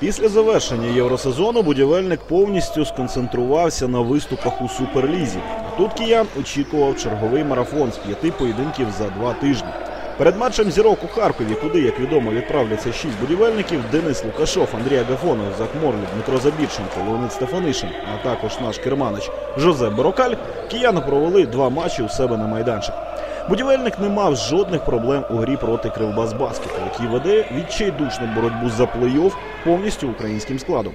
Після завершення євросезону будівельник повністю сконцентрувався на виступах у суперлізі. Тут киян очікував черговий марафон з п'яти поєдинків за два тижні. Перед матчем зірок у Харкові, куди, як відомо, відправляться шість будівельників: Денис Лукашов, Андрій Агафонов, Зак Морлів, Дмитро Забірченко, Леонид Стефанишин, а також наш керманич Жозе Борокаль, кияни провели два матчі у себе на майданчик. Будівельник не мав жодних проблем у грі проти Кривбасбаскету, який веде відчайдушну боротьбу за плей-офф повністю українським складом.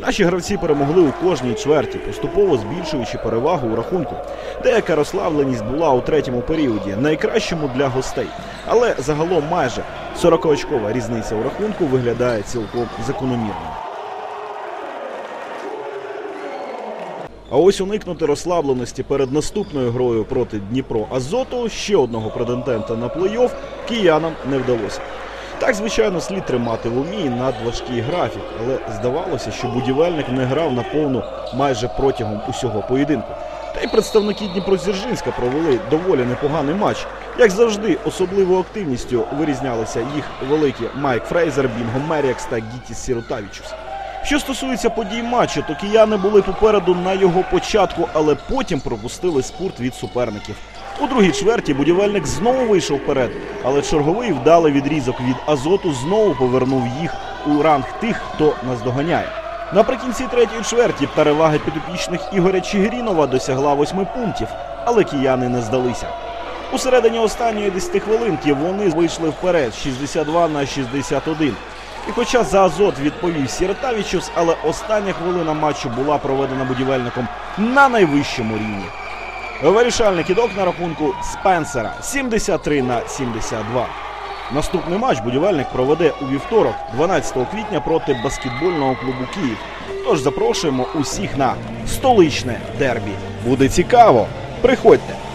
Наші гравці перемогли у кожній чверті, поступово збільшуючи перевагу у рахунку. Деяка розслабленість була у третьому періоді, найкращому для гостей. Але загалом майже 40-очкова різниця у рахунку виглядає цілком закономірною. А ось уникнути розслабленості перед наступною грою проти Дніпро Азоту ще одного претендента на плей-офф киянам не вдалося. Так, звичайно, слід тримати в умі надважкий графік, але здавалося, що будівельник не грав на повну майже протягом усього поєдинку. Та й представники Дніпродзержинська провели доволі непоганий матч. Як завжди, особливою активністю вирізнялися їх великі Майк Фрейзер, Бінго Меріакс та Гітіс Сіротавічус. Що стосується подій матчу, то кияни були попереду на його початку, але потім пропустили спорт від суперників. У другій чверті будівельник знову вийшов вперед, але черговий вдалий відрізок від азоту знову повернув їх у ранг тих, хто наздоганяє. Наприкінці третьої чверті перевага підопічних Ігоря Чигирінова досягла восьми пунктів, але кияни не здалися. У середині останньої 10 хвилинки вони вийшли вперед 62 на 61. І хоча за азот відповів Сіротавічус, але остання хвилина матчу була проведена будівельником на найвищому рівні. Вирішальний кидок на рахунку Спенсера 73 на 72. Наступний матч будівельник проведе у вівторок, 12 квітня, проти баскетбольного клубу Київ. Тож запрошуємо усіх на столичне дербі. Буде цікаво. Приходьте.